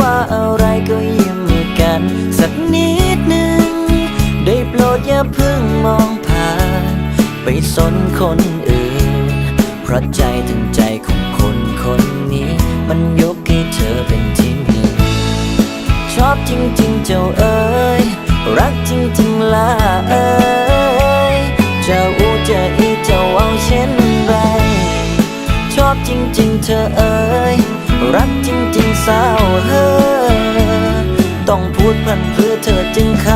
ว่าอะไรก็ยิ้มกัน สักนิดหนึ่งได้โปรดอย่าเพิ่งมองผ่าน ไปสนคนอื่น เพราะใจถึงใจของคนคนนี้ มันยกให้เธอเป็นที่หนึ่งชอบจริง ๆ เจ้าเอ๋ยรักจริง ๆล่ะเอ๋ยจะอูจะอีจะเอาเช่นไร ชอบจริง ๆ เธอเอ๋ย รักจริงๆสาวเธอต้องพูดพันเพื่อเธอจึงเค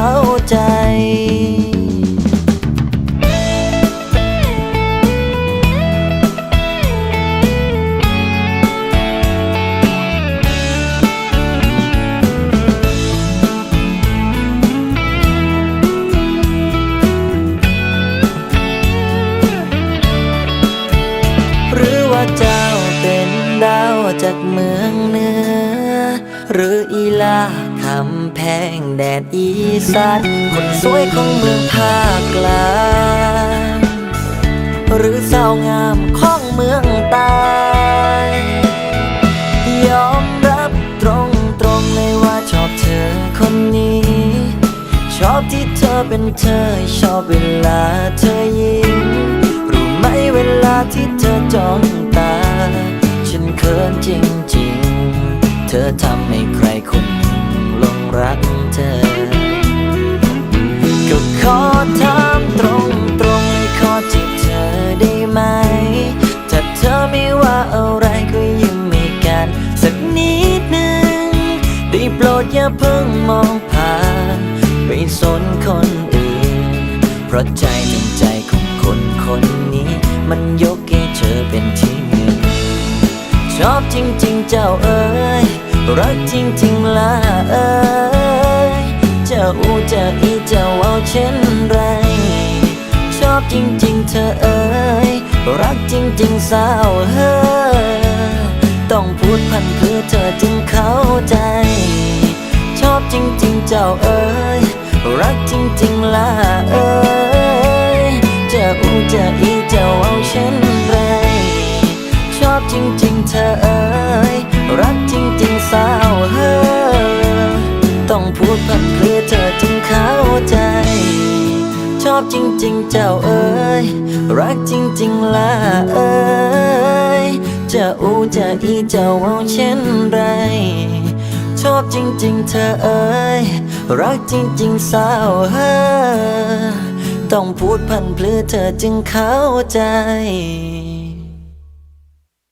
จากเมืองเหนือหรืออีลาคำแพงแดนอีสานคนสวยของเมืองภาคกลางหรือสาวงามของเมืองใต้ยอมรับตรงตรงๆเลยว่าชอบเธอคนนี้ ชอบที่เธอเป็นเธอ ชอบเวลาเธอยิ้มรู้ไหมเวลาที่เธอจ้อง ตาฉันเขินจริงๆ เธอทำให้ใครคนหนึ่งลงรักเธอ ก็ขอถามตรงตรงๆขอจีบเธอได้ไหม ถ้าเธอไม่ว่าอะไรก็ยิ้มให้กัน สักนิดหนึ่งได้โปรดอย่าเพิ่งมองผ่านไปสนคนอื่น เพราะใจถึงใจของคนคนนี้มันยก ชอบจริง ๆ เจ้าเอ๋ยรักจริง ๆล่ะเอ๋ยเจ้าอูเจ้าอีเจ้าเอาเช่นไร ชอบจริง ๆ เธอเอ๋ยรักจริง ๆ สาวเฮ้อต้องพูดพันเพื่อเธอจึงเข้าใจ ชอบจริง ๆ เจ้าเอ๋ยรักจริง ๆล่ะเอ๋ยเจ้าอูเจ้าอี จริง ๆ เธอเอ๋ยรักจริง ๆ สาวเฮ้อต้องพูดพันเพื่อเธอจึงเข้าใจ ชอบจริง ๆ เจ้าเอ๋ยรักจริง ๆล่ะเอ๋ยจะอูจะอีจะเอาเช่นไร ชอบจริง ๆ เธอเอ๋ยรักจริง ๆ สาวเฮ้อต้องพูดพันเพื่อเธอจึงเข้าใจ